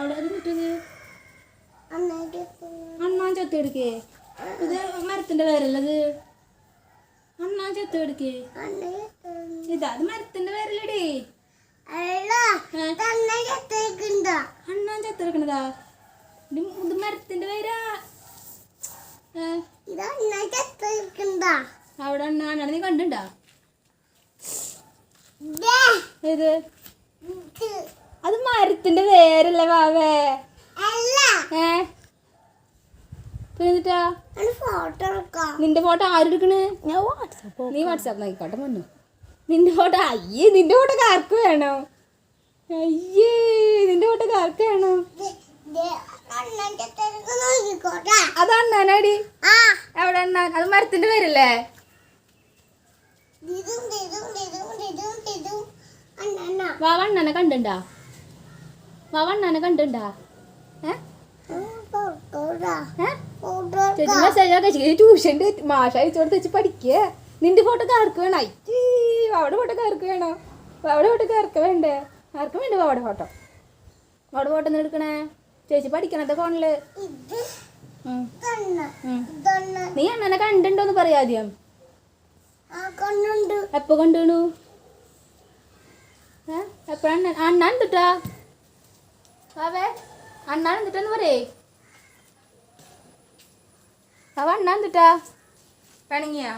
അവിടെ അത് കിട്ടിയത് അണ്ണാൻ ചത്ത് എടുക്കേ ഇത് മരത്തിന്റെ പേരല്ലത് അണ്ണാൻ ചത്ത് എടുക്കേ ഇതാ അത് മരത്തിന്റെ പേരല്ലടി. അണ്ണാൻ ചത്ത് എടുക്കണതാ ഇത് മരത്തിന്റെ പേരാ. അവിടെ അണ്ണാനാണ് നീ കണ്ടുണ്ടാ ഏത്? അത് മരത്തിന്റെ പേരല്ലേ വാവേ പിന്നെന്നിട്ടാ നിന്റെ ഫോട്ടോ ആരെടുക്കണേ ഞാൻ വാട്സാപ്പ് നീ വാട്സാപ്പ് നോക്കിക്കോട്ടെ മുന്നു നിന്റെ ഫോട്ടോ അയ്യേ നിന്റെ ഫോട്ടോ കാർക്ക് വേണോ? അയ്യേ നിന്റെ ഫോട്ടോ കാർക്ക് വേണോ? നോക്കിക്കോട്ടെ. അത് അണ്ണാനാടി. ആ. എവിടെ അണ്ണാൻ? അത് മരത്തിന്റെ പേരല്ലേ? വാവ അണ്ണനെ കണ്ടുണ്ടാ? വാവ അണ്ണനെ കണ്ടുണ്ടാ? ചേച്ചി മെസ്സേജ് ട്യൂഷന്റെ മാഷ അയച്ചോട് വെച്ച് പഠിക്കേ. നിന്റെ ഫോട്ടോ കാർക്ക് വേണം അയ്യേ അവിടെ ഫോട്ടോ കാർക്ക് വേണോ? അവിടെ ഫോട്ടോ കാർക്ക് വേണ്ടേ? ആർക്കും വേണ്ട അവിടെ ഫോട്ടോ? അവിടെ ഫോട്ടോ ഒന്ന് എടുക്കണേ? ചേച്ചി പഠിക്കണത്തെ ഫോണിൽ. നീ അണ്ണനെ കണ്ടുണ്ടോന്ന് പറയാദ്യം എപ്പോ കണ്ടുണു? ഏ? എപ്പോഴണ്ണൻ അണ്ണൻ എന്തിട്ടാ? അവേ അണ്ണൻ എന്തിട്ടെന്ന് പറയേ. അവ അണ്ണാൻ എന്നിട്ടാ പിണങ്ങിയാ?